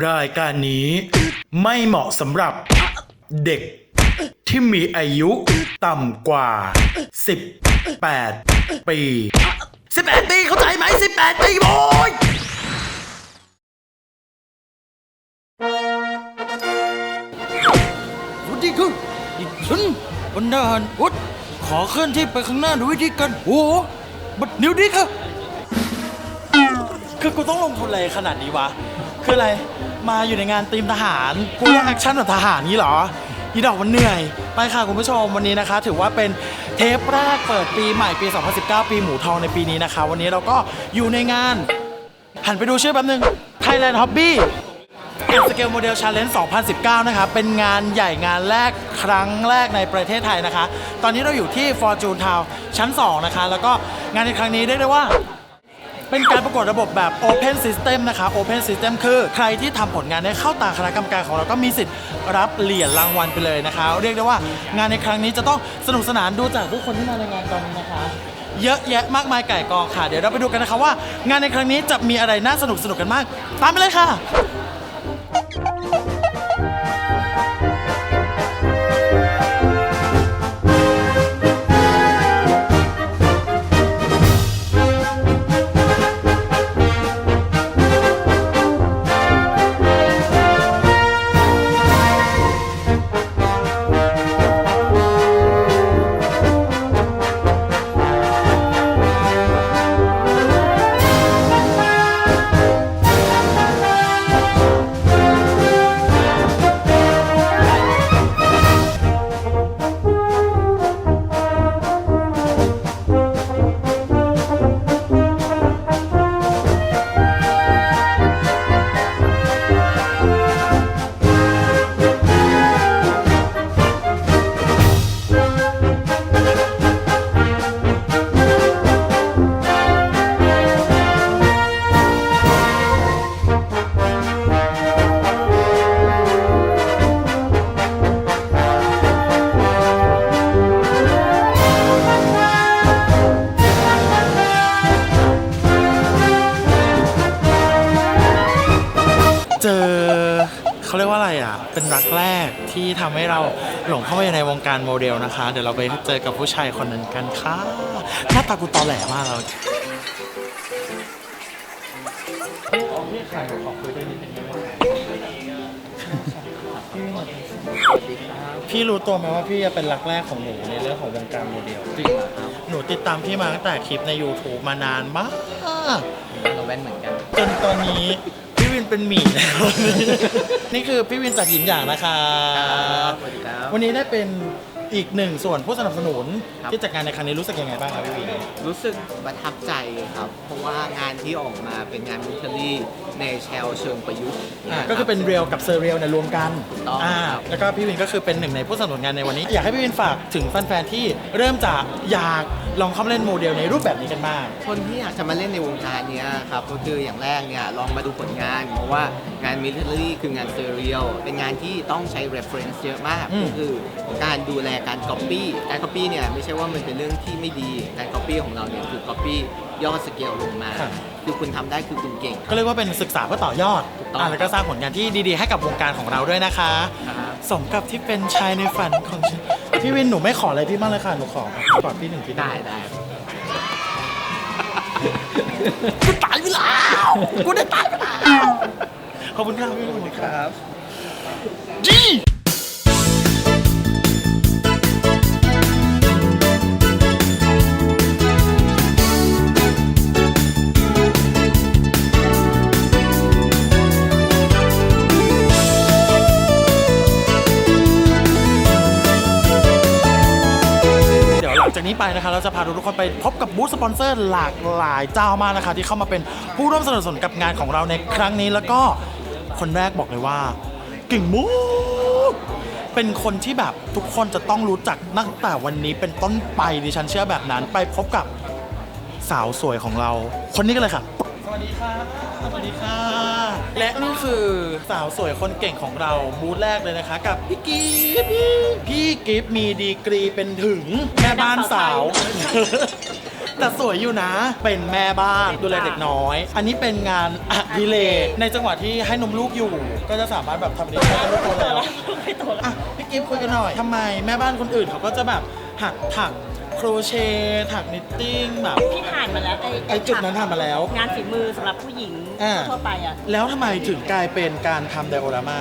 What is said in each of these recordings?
รายการนี้ไม่เหมาะสำหรับเด็กที่มีอายุต่ำกว่า 18 ปี 18 ปีเข้าใจไหม 18 ปีโว้ยสวัสดีครับดิฉันบรรดาหารวุฒขอเคลื่อนที่ไปข้างหน้าด้วยวิธีการโอ้โหบัดนิ้วดีครับคือกูต้องลงทุนอะไรขนาดนี้วะ คืออะไร มาอยู่ในงานทีมทหารกูต้องแอคชั่นแบบทหารนี้เหรออีดอกมันเหนื่อย ไปค่ะคุณผู้ชมวันนี้นะคะ ถือว่าเป็นเทปแรกเปิดปีใหม่ปี 2019 ปีหมูทองในปีนี้นะคะ วันนี้เราก็อยู่ในงาน หันไปดูชื่อแป๊บนึง Thailand Hobby แอนสเกลโมเดลชาเลนจ์2019 นะคะ เป็นงานใหญ่งานแรกครั้งแรกในประเทศไทยนะคะ ตอนนี้เราอยู่ที่ Fortune Town ชั้น 2 นะคะ แล้วก็งานในครั้งนี้เรียกได้ว่า เป็นการประกวดระบบแบบ Open System นะคะ Open System คือใครที่ทำผลงานได้เข้าตาคณะกรรมการของเราก็มีสิทธิ์รับเหรียญรางวัลไปเลยนะคะ เรียกได้ว่างานในครั้งนี้จะต้องสนุกสนานดูจากทุกคนที่มาในงานตอนนี้นะคะ เยอะแยะมากมายไก่กองค่ะ เดี๋ยวเราไปดูกันนะคะว่า งานในครั้งนี้จะมีอะไรน่าสนุกสนุกกันมาก ตามไปเลยค่ะ กแรกที่ทำให้เราหลงเข้าไปในวงการโมเดลนะคะ เดี๋ยวเราไปเจอกับผู้ชายคนนั้นกันค่ะหน้าตากูตอแหลมากเลยพี่รู้ตัวไหมว่าพี่จะเป็นรักแรกของหนูในเรื่องของวงการโมเดลจริงเหรอครับหนูติดตามพี่มาตั้งแต่คลิปใน YouTube มานานมากเราแว่นเหมือนกัน จนตอนนี้พี่ วินเป็นหมีแล้วนี่คือพี่วินจากหยินอย่างนะคะ สวัสดีครับ วันนี้ได้เป็น อีกหนึ่งส่วนผู้สนับสนุนครับ ที่จัดงานในครั้งนี้รู้สึกยังไงบ้างครับพี่วินรู้สึกประทับใจครับ เพราะว่างานที่ออกมาเป็นงานมิชลี่ในแชลเชิงประยุกต์อ่าะรับ ก็คือเป็นเรียลกับเซเรียลเนี่ยรวมกันถูกต้องอ่าครับ แล้วก็พี่วินก็คือเป็นหนึ่งในผู้สนับสนุนงานในวันนี้ อยากให้พี่วินฝากถึงแฟนๆที่เริ่มจากอยากลองเข้ามาเล่นโมเดลในรูปแบบนี้กันบ้าง คนที่อยากจะมาเล่นในวงการเนี้ยครับก็คืออย่างแรกเนี่ยลองมาดูผลงาน เพราะว่างานมิชลี่คืองานเซเรียลเป็นงานที่ต้องใช้ reference เยอะมากอืม ก็คือการดูแลการ copy การ copy เนี่ยไม่ใช่ว่ามันเป็นเรื่องที่ไม่ดีการ copy ของเราเนี่ยคือ copy ย่อสเกลลงมา ครับ คือคุณทำได้คือคุณเก่ง ก็เรียกว่าเป็นศึกษาเพื่อต่อยอดถูกต้อง อ่าแล้วก็สร้างผลงานที่ดีๆ ให้กับวงการของเราด้วยนะคะ ครับสมกับที่เป็นชายในฝันของฉันพี่วินหนูไม่ขออะไรพี่มากเลยค่ะหนูขอกอดพี่หนึ่งทีได้ได้กูตายไปแล้วกูได้ตายไปแล้ว ขอบคุณครับพี่วินครับจีเดี๋ นะคะ เราจะพาทุกคนไปพบกับบูธสปอนเซอร์หลากหลายเจ้ามากนะคะ ที่เข้ามาเป็นผู้ร่วมสนับสนุนกับงานของเราในครั้งนี้แล้วก็คนแรกบอกเลยว่าเก่งมูกเป็นคนที่แบบทุกคนจะต้องรู้จักตั้งแต่วันนี้เป็นต้นไปดิฉันเชื่อแบบนั้น ไปพบกับสาวสวยของเรา คนนี้กันเลยค่ะ วัสดีค่ะ สวัสดีค่ะ และนี่คือสาวสวยคนเก่งของเราบูธแรกเลยนะคะ กับพี่กิฟต์พี่กิฟต์มีดีกรีเป็นถึงแม่บ้านสาว แต่สวยอยู่นะ เป็นแม่บ้านดูแลเด็กน้อย อันนี้เป็นงานอดิเรกในจังหวะที่ให้นมลูกอยู่ ก็จะสามารถแบบทำอันนี้ได้ก็โตแล้วอะพี่กิฟต์คุยกันหน่อยทำไมแม่บ้านคนอื่นเขาก็จะแบบหักถัก โครเชต์ถักนิตติ้งแบบที่ผ่านมาแล้วไอ้ไอ้จุดนั้นทำมาแล้ว งานฝีมือสำหรับผู้หญิงอ่า ทั่วไปอะแล้วทำไมถึงกลายเป็นการทำไดโอรามา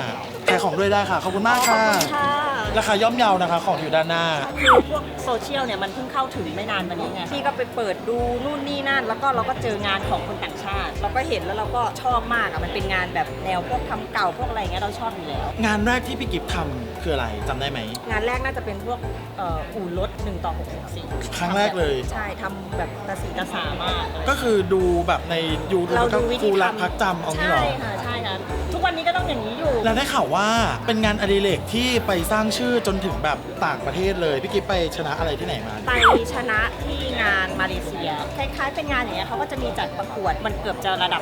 ขายของด้วยได้ค่ะ ขอบคุณมากค่ะค่ะ ราคาย่อมเยานะคะของอยู่ด้านหน้า คือพวกโซเชียลเนี่ยมันเพิ่งเข้าถึงไม่นานมานี้ไงพี่ก็ไปเปิดดูนู่นนี่นั่น แล้วก็เราก็เจองานของคนต่างชาติ เราก็เห็นแล้วเราก็ชอบมากอะมันเป็นงานแบบแนวพวกทำเก่าพวกอะไรเงี้ยเราชอบอยู่แล้ว งานแรกที่พี่กิฟต์ทำคืออะไรจำได้ไหม งานแรกน่าจะเป็นพวกเอ่ออู่รถ1ต่อ664ครั้งแรกเลย ใช่ทำแบบตาสีตาสามากเลยก็คือดูแบบในยูทูบเราแล้วก็ดูวิธีครูรักทำพักจำเอางี้เหรใช่อค่ะใช่ค่ะทุก วันนี้ก็ต้องอย่างนี้อยู่ แล้วได้ข่าวว่าเป็นงานอดิเรกที่ไปสร้างชื่อจนถึงแบบต่างประเทศเลย พี่กิฟต์ไปชนะอะไรที่ไหนมา ไปชนะที่งานมาเลเซีย คล้ายๆเป็นงานอย่างเงี้ยเขาก็จะมีจัดประกวดมันเกือบจะระดับ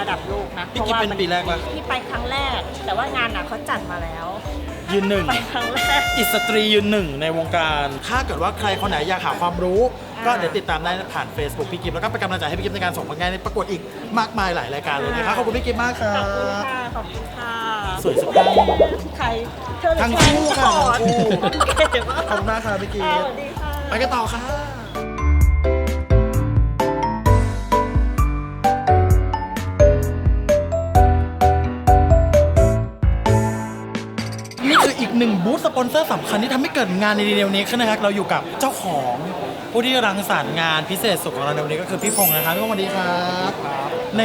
ระดับโลกนะพี่กิ๊บเป็นปีแรกปะ ที่ไปครั้งแรก แต่ว่างานน่ะเขาจัดมาแล้วยืนหนึ่ง ไปครั้งแรก อิสตรียืนหนึ่งในวงการ ถ้าเกิดว่าใครคนไหนอยากหาความรู้ ก็เดี๋ยวติดตามได้ผ่าน Facebook พี่กิฟต์แล้วก็เป็นกำลังใจให้พี่กิฟต์ในการส่งผลงานในประกวดอีกมากมายหลายรายการเลยนะครับขอบคุณพี่กิฟต์มากครัขอบคุณบ ค่ะ ขอบคุณค่ะสวยสะพรั่งใครเธอหรือทั้งคู่ค่ะฉันทั้งคู่ เก่งมากขอบคุณมากครับพี่กิค่ะฟสต์วัสดีค่ะ ไปกันต่อค่ะ หนึ่งบูธสปอนเซอร์สำคัญที่ทำให้เกิดงานในเร็วนี้ขึ้นนะครับเราอยู่กับเจ้าของผู้ที่รังสรรค์งานพิเศษสุดของเราในวันนี้ก็คือพี่พงษ์นะครับพี่พงษ์สวัสดีครับใน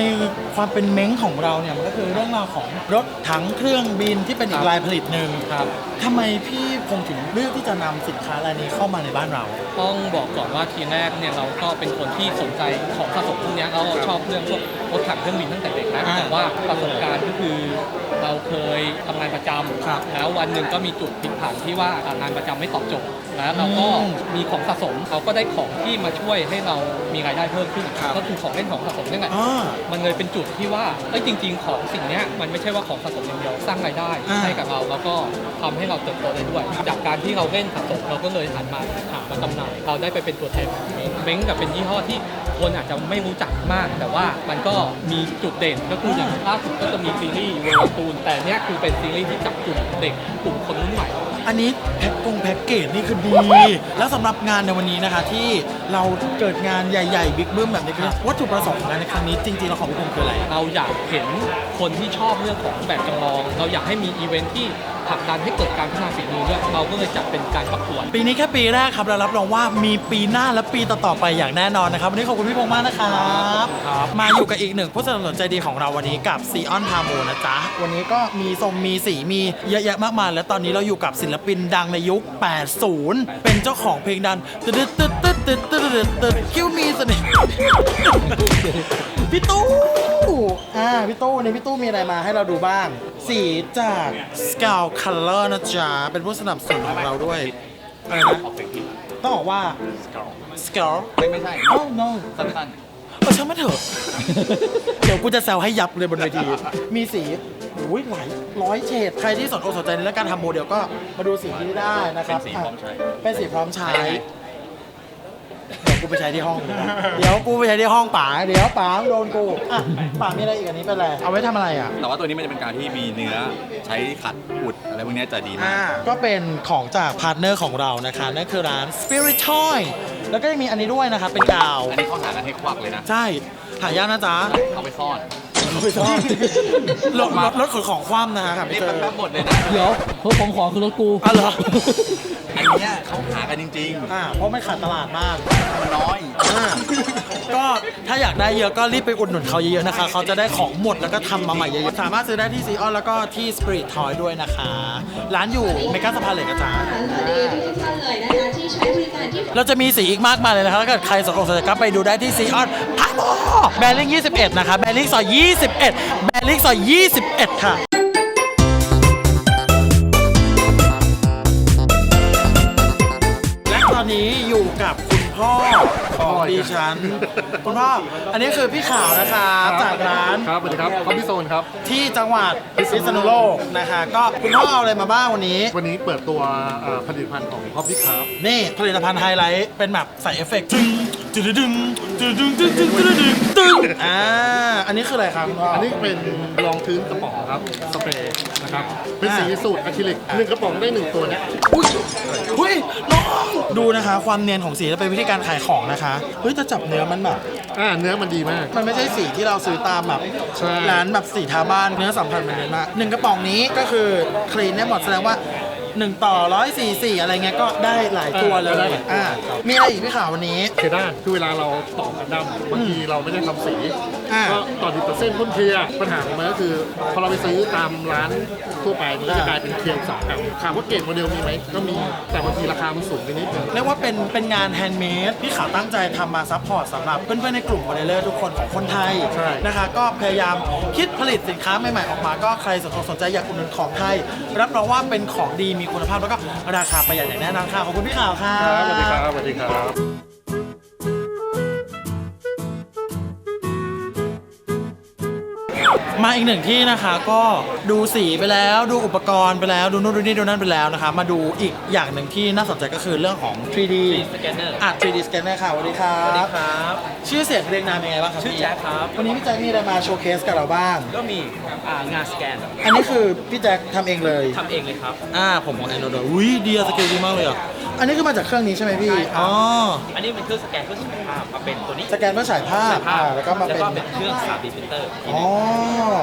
ความเป็นเม้งของเราเนี่ยมันก็คือเรื่องราวของรถถังเครื่องบินที่เป็นอีกรายผลิตหนึ่งครับทำไมพี่พงษ์ถึงเลือกที่จะนำสินค้ารายนี้เข้ามาในบ้านเรา ต้องบอกก่อนว่าทีแรกเนี่ยเราก็เป็นคนที่สนใจของสะสมพวกเนี้ยเราชอบเรื่องพวกรถถังเครื่องบินตั้งแต่เด็กแล้วอ่าแต่ว่าประสบการณ์ก็คือเราเคยทำงานประจครับำแล้ววันหนึ่งก็มีจุดพลิกผันที่ว่างานประจำไม่ตอบโจทย์ แล้วเราก็อืมมีของสะสมเราก็ได้ของที่มาช่วยให้เรามีรายได้เพิ่มขึ้นครับก็คือของเล่นของสะสมนี่แหละอ่ามันเลยเป็นจุดที่ว่าเอ้ยจริง ๆ ของสิ่งเนี้ยมันไม่ใช่ว่าของสะสมอย่างเดียวสร้างรายได้อ่าให้กับเราแล้วก็ทำให้เราเติบโตได้ด้วย จากการที่เราเล่นสะสมเราก็เลยหันมาหามาจำหน่ายเราได้ไปเป็นตัวแทนของเม้งเม้งกับเป็นยี่ห้อที่คนอาจจะไม่รู้จักมาก แต่ว่ามันก็มีจุดเด่นก็คืออย่างล่าสุดก็จะมีซีรีส์เวอร์ตูนแต่เนี้ยคือเป็นซีรีส์ที่จับกลุ่มเด็กกลุ่มคนรุ่นใหม่ อันนี้แพ็คกงแพ็กเกจนี่คือดี แล้วสำหรับงานในวันนี้นะคะ ที่เราเกิดงานใหญ่ๆบิ๊กเบิ้มแบบนี้คือวัตถุประสงค์ของงานในครั้งนี้จริงๆเราของพี่พงษ์คืออะไร เราอยากเห็นคนที่ชอบเรื่องของแบบจำลอง เราอยากให้มีอีเวนท์ที่ ผลักดันให้เกิดการพัฒนาฝีมือด้วยเราก็เลยจัดเป็นการประกวด ปีนี้แค่ปีแรกครับเรารับรองว่ามีปีหน้าและปีต่อๆไปอย่างแน่นอนนะครับวันนี้ขอบคุณพี่พงษ์มากนะครับมาอยู่กับอีกหนึ่งผู้สนับสนุนใจดีของเราวันนี้กับซีออนพาโมนะจ๊ะวันนี้ก็มีทรงมีสีมีเยอะแยะมากมายและตอนนี้เราอยู่กับศิลปินดังในยุค 80 เป็นเจ้าของเพลงดังตึ๊ดตึ๊ดตึ๊ดตึ๊ดตึ๊ดตึ๊ดตึ๊ดคิวมีเสน่ห์ พี่ตู้ อ่า พี่ตู้วันนี้พี่ตู้มีอะไรมาให้เราดูบ้าง สีจาก Scout Color นะจ๊ะ เป็นผู้สนับสนุนของเราด้วย อะไรนะ ต้องบอกว่า Scout ไม่ไม่ใช่เอ้า no สั้นเออช่างมันเถอะ เดี๋ยวกูจะแซวให้ยับเลยบนเวที มีสีอุ้ยหลายร้อยเฉด ใครที่สนอกสนใจในเรื่องการทำโมเดลก็มาดูสีนี้ได้นะครับเป็นสีพร้อมใช้เป็นสีพร้อมใช้เดี๋ย วกูไปใช้ที่ห้องเลยนะเดี๋ยวกูไปใช้ที่ห้องป๋า เดี๋ยวป๋าโดนกูอะป๋ามีอะไรอีกอันนี้เป็นอะไร เอาไว้ทำอะไรอะ แต่ว่าตัวนี้มันจะเป็นการที่มีเนื้อใช้ขัดอุดอะไรพวกเนี้ยจะดีมากอ่าก็เป็นของจากพาร์ทเนอร์ของเรานะคะ นั่นคือร้าน Spirit Toy แล้วก็ยังมีอันนี้ด้วยนะครับ เป็นกาว อันนี้เขาหากันให้ควักเลยนะ ใช่หายากนะจ๊ะเอาไปซ่อน ไม่ชอบรถรถรถขนของคว่ำนะฮะครับนี่พี่เตอมันร์แป๊บหมดเลยนะ เดี๋ยวเพื่อของของคือรถกู อ๋อเหรอ อันเนี้ยเขาหากันจริงอ่าเพราะมันขาดตลาดมากๆมันน้อยอ่าก็ถ้าอยากได้เยอะก็รีบไปอุดหนุนเขาเยอะๆนะคะ เขาจะได้ของหมดแล้วก็ทำมาใหม่เยอะๆ สามารถซื้อได้ที่ซีออนแล้วก็ที่ Spirit Toy ด้วยนะคะ ร้านอยู่เมกาสะพานเหล็กนะจ๊ะสวัสดีทุกท่านเลยนะคะที่ใช้บริการที่ เราจะมีสีอีกมากมายเลยนะครับถ้าเกิดใครสนอกสนใจก็ไปดูได้ที่ซีออนพาโมแบริ่ง21 นะคะ แบริ่งซอย21 แบริ่งซอย21 ค่ะ อนนี้อยู่กับคุณพ่อของดิฉันคุณพ่อ อันนี้คือพี่ขาวนะคะจากร้านครับสวัสดีครับคอมพิโซนครับ ที่จังหวัดพิษณุโลกนะคะ ก็คุณพ่อเอาอะไรมาบ้างวันนี้ วันนี้เปิดตัวเอ่อผลิตภัณฑ์ของคอมพิครับ นี่ผลิตภัณฑ์ไฮไลท์เป็นแบบใส่เอฟเฟกต์จึงตึงตึงตึงตึงตึงตึงตึงตึงตึงอ่าอันนี้คืออะไรครับคุณพ่ออันนี้เป็นรองพื้นกระป๋องครับ สเปรย์นะครับ เป็นสีสูตรอะคริลิกหนึ่งกระป๋องได้หนึ่งตัวเนี้ยอุ้ยเฮ้ยน้อง ดูนะคะ ความเนียนของสีและเป็นวิธีการขายของนะคะ เฮ้ยแต่จับเนื้อมันแบบ อ่าเนื้อมันดีมาก มันไม่ใช่สีที่เราซื้อตามแบบใช่ ร้านแบบสีทาบ้านเนื้อสัมผัสมันเนียนมากหนึ่งกระป๋องนี้ก็คือคลีนได้หมดแสดงว่า หนึ่งต่อร้อยสี่สี่อะไรเงี้ยก็ได้หลายตัวเลย อ่า มีอะไรอีกพี่ข่าววันนี้ เคด้าคือเวลาเราต่อกันดั้มบางทีเราไม่ได้ทำสีอ่า ก็ต่อดิบต่อเส้นพ่นเคลียร์ปัญหาของมันก็คือ พอเราไปซื้อตามร้านทั่วไปมันก็จะกลายเป็นเคลียร์อุตสาหกรรมถามว่าเกรดโมเดลมีไหมก็มีแต่บางทีราคามันสูงไปนิดนึง เรียกว่าเป็นเป็นงานแฮนด์เมดที่ข่าวตั้งใจทำมาซัพพอร์ตสำหรับเพื่อนๆในกลุ่มโมเดลเลอร์ทุกคนของคนไทยใช่ นะคะ ก็พยายามคิดผลิตสินค้าใหม่ๆออกมา ก็ใครสนอกสนใจอยากอุดหนุนของไทย รับรองว่าเป็นของดีมีคุณภาพแล้วก็ราคาประหยัดอย่างแน่นอนค่ะขอบคุณพี่ข่าวค่ะครับสวัสดีครับสวัสดีครับมาอีกหนึ่งที่นะคะก็ดูสีไปแล้วดูอุปกรณ์ไปแล้วดูนู่นดูนี่ดูนั่นไปแล้วนะคะ มาดูอีกอย่างหนึ่งที่น่าสนใจก็คือเรื่องของ 3D สแกนเนอร์อะ 3D scanner ค่ะสวัสดีครับสวัสดีครับ ชื่อเสียงเรียงนามยังไงบ้างครับชื่อพี่แจ็คครับ วันนี้พี่แจ็คมีอะไรมาโชว์เคสกับเราบ้าง ก็มี อ่างานสแกนอันนี้คือพี่แจ็คทำเองเลย ทำเองเลยครับ อ่าผมของแอนโดรอุ้ยดีอะสเกลดีมากเลยอะอันนี้คือมาจากเครื่องนี้ใช่ไหมพี่ใช่ครับอ๋อ อันนี้เป็นเครื่องสแกนเพื่อฉายภาพมาเป็นตัวนี้สแกนเพื่อฉายภาพฉายภาพอ่าแล้วก็มาเป็นเครื่อง 3D printer อีกทีอ๋หอ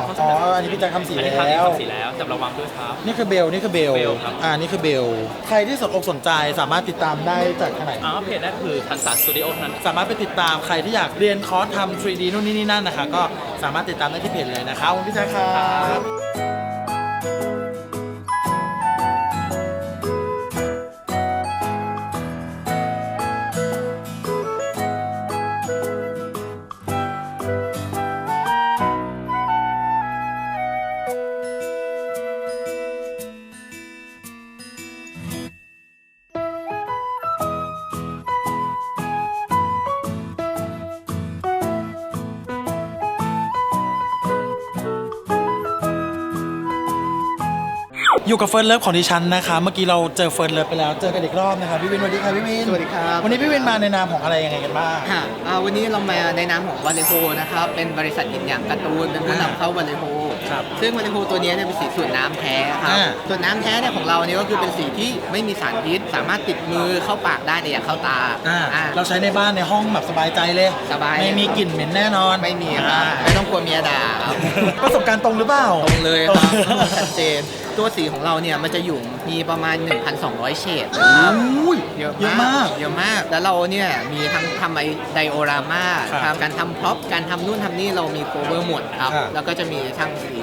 นึ่งอ๋อ อันนี้พี่แจ็คทำสีอันนี้แล้วทำสีแล้วจับระวังด้วยครับ นี่คือเบล นี่คือเบล เบลครับ อ่า นี่คือเบล ใครที่สนอกสนใจสามารถติดตามได้จากทางไหนอ๋อเพจแรกคือทันสัตสตูดิโอนั้น สามารถไปติดตามใครที่อยากเรียนคอร์สทำ 3D นู่นนี่นี่นั่นนะคะ ก็สามารถติดตามได้ที่เพจเลยนะคะขอบคุณพี่แจ๊คครับ อยู่กับเฟิร์นเลิฟของดิฉันนะคะ เมื่อกี้เราเจอเฟิร์นเลิฟไปแล้ว เจอกันอีกรอบนะคะพี่วินสวัสดีค่ะพี่วินสวัสดีครับ วันนี้พี่วินมาในนามของอะไรยังไงกันบ้างค่ะอ่าวันนี้เรามาในนามของวาเลโฮนะครับเป็นบริษัทหยินหยางการ์ตูนเป็นผู้นำเข้าวาเลโฮครับซึ่งวาเลโฮตัวนี้เนี่ยเป็นสีสูตรน้ำแท้ครับอ่า ส่วนน้ำแท้เนี่ยของเราเนี่ยก็คือเป็นสีที่ไม่มีสารพิษ สามารถติดมือเข้าปากได้แต่อย่าเข้าตาอ่าอ่า เราใช้ในบ้านในห้องแบบสบายใจเลยสบาย ไม่มีกลิ่นเหม็นแน่นอนไม่มีครับอ่าไม่ต้องกลัวเมียด่าครับ ประสบการณ์ตรงหรือเปล่าตรงเลยครับชัดเจน ตัวสีของเราเนี่ยมันจะอยู่มีประมาณ 1,200 เฉดนะครับอุ้ยเยอะเยอะมาก เยอะมาก แล้วเราเนี่ยมีทั้งทำไอไดโอรามาครับทำการทำพร็อพการทำนู่นทำนี่เรามีโคเวอร์หมดครับครับแล้วก็จะมีทั้งสี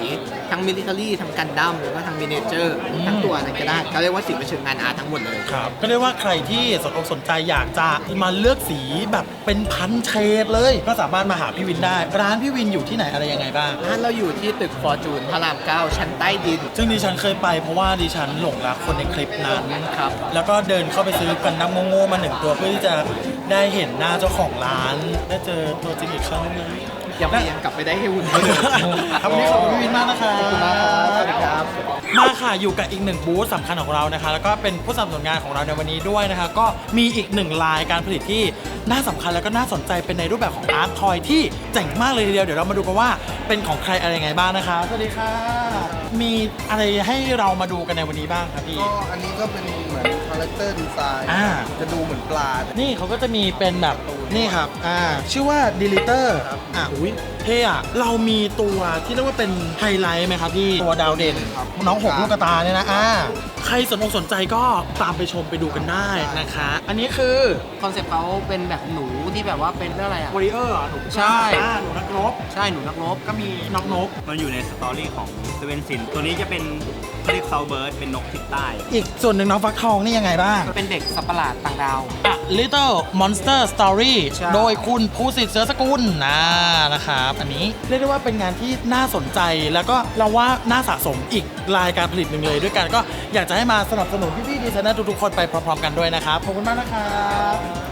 ทั้งมิลิเ a อรี่ทั้งกันดั้มแล้วก็ทั้งมินิเจอร์อืมทั้งตัวอะไรก็ได้เขาเรียกว่าสีประเชิงงานอาร์ตทั้งหมดเลยครับก็เรียกว่าใครที่สนอกสนใจอยากจะมาเลือกสีแบบเป็นพันเฉดเลย ก็สามารถมาหาพี่วินได้ ร้านพี่วินอยู่ที่ไหนอะไรยังไงบ้างร้านเราอยู่ที่ตึกฟอร์จูนพระราม9ชั้นใต้ดิน ซึ่งดิฉันเคยไปเพราะว่าดิฉันหลงรักคนในคลิปนั้นครับ แล้วก็เดินเข้าไปซื้อกันน้ำโง่ๆมาหนึ่งตัวเพื่อที่จะได้เห็นหน้าเจ้าของร้าน ได้เจอตัวจริงอีกครั้งหนึง ยังไม่ยังกลับไปได้ให้หุ่นครับวันนี้ขอบคุณพี่วินมากนะคะขอบคุณมากครับสวัสดีครับ มาค่ะอยู่กับอีกหนึ่งบูธสำคัญของเรานะคะ แล้วก็เป็นผู้สนับสนุนงานของเราในวันนี้ด้วยนะคะ ก็มีอีกหนึ่งลายการผลิตที่น่าสำคัญแล้วก็น่าสนใจเป็นในรูปแบบของอาร์ตทอยที่เจ๋งมากเลยทีเดียวเดี๋ยวเรามาดูกันว่าเป็นของใครอะไรยังไงบ้างนะคะสวัสดีค่ะ มีอะไรให้เรามาดูกันในวันนี้บ้างครับพี่ ก็อันนี้ก็เป็นเหมือนคาแรคเตอร์ดีไซน์อ่า จะดูเหมือนปลา นี่เขาก็จะมีเป็นแบบ นี่ครับ อ่า ชื่อว่า Deleter อ่าอุ้ยเท่อะเรามีตัวที่เรียกว่าเป็นไฮไลท์ไหมครับพี่ตัวดาวเด่นครับน้องหกลูกกระตาเนี่ยนะ อ่า ใครสนอกสนใจก็ตามไปชมไปดูกันได้นะคะ อันนี้คือ คอนเซ็ปต์เขาเป็นแบบหนู ที่แบบว่าเป็นเรื่องอะไรอะ วอริเออร์หนูใช่ อ่าหนูนักรบใช่หนูนักรบ ก็มีนกนกมันอยู่ในสตอรี่ของเซเว่นซินตัวนี้จะเป็นเขาเรียกซาวเบิร์ดเป็นนกทิศใต้ อีกส่วนหนึ่งน้องฟักทองนี่ยังไงบ้าง เป็นเด็กสัตว์ประหลาดต่างดาว A Little Monster Story ใช่ โดยคุณภูสิทธิ์เสือสกุลนะนะครับอันนี้เรียกได้ว่าเป็นงานที่น่าสนใจแล้วก็เราว่าน่าสะสมอีกรายการผลิตหนึ่งเลย ด้วยกันก็อยากจะให้มาสนับสนุนพี่ๆดีไซเนอร์ทุกๆคนไปพร้อมๆกันด้วยนะครับ ขอบคุณมากนะครับ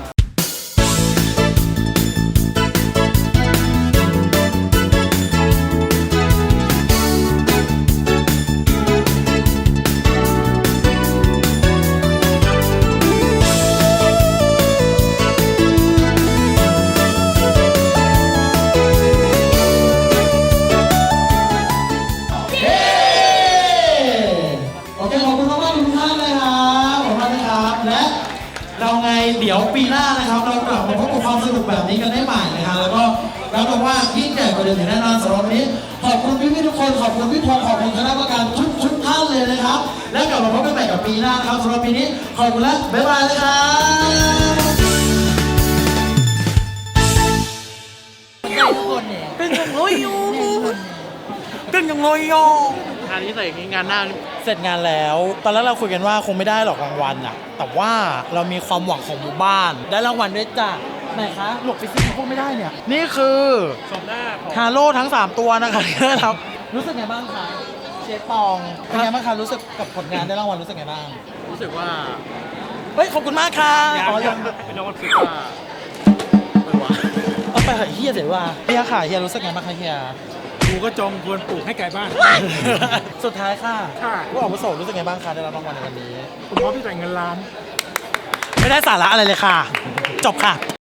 อบคุณพี่พงขอบคุณคณะกรรมการทุกทุกท่านเลยนะครับ แล้วกลับมาพบกันใหม่กับปีหน้าครับสำหรับปีนี้ขอบคุณและบ๊ายบายเลยครับเป็นยังไงอยู่เป็นยังไงอยู่งานนี้ใส่ย่างงานหน้าเสร็จงานแล้ว ตอนแรกเราคุยกันว่าคงไม่ได้หรอกรางวัลอะแต่ว่าเรามีความหวังของหมู่บ้าน ได้รางวัลด้วยจ้ะไหนคะหลบไปสิพวกไม่ได้เนี่ย นี่คือชมหน้าฮาโลทั้ง 3 ตัวนะคะที่ได้รับ รู้สึกไงบ้างคะเชฟปองเป็นไงบ้างคะรู้สึกกับผลงานได้รางวัลรู้สึกไงบ้างรู้สึกว่าเฮ้ยขอบคุณมากค่ะอ๋อยังรู้สึกว่าไม่ว่าเอาไปเหอะเฮียเดี๋ยวว่าเฮียค่ะเฮียรู้สึกไงบ้างคะเฮียกูก็จองควรปลูกให้ไกลบ้าน สุดท้ายค่ะค่ะ ผู้อาวุโสรู้สึกไงบ้างคะได้รับรางวัลในวันนี้ คุณพ่อที่จ่ายเงินล้าน ไม่ได้สาระอะไรเลยค่ะ จบค่ะ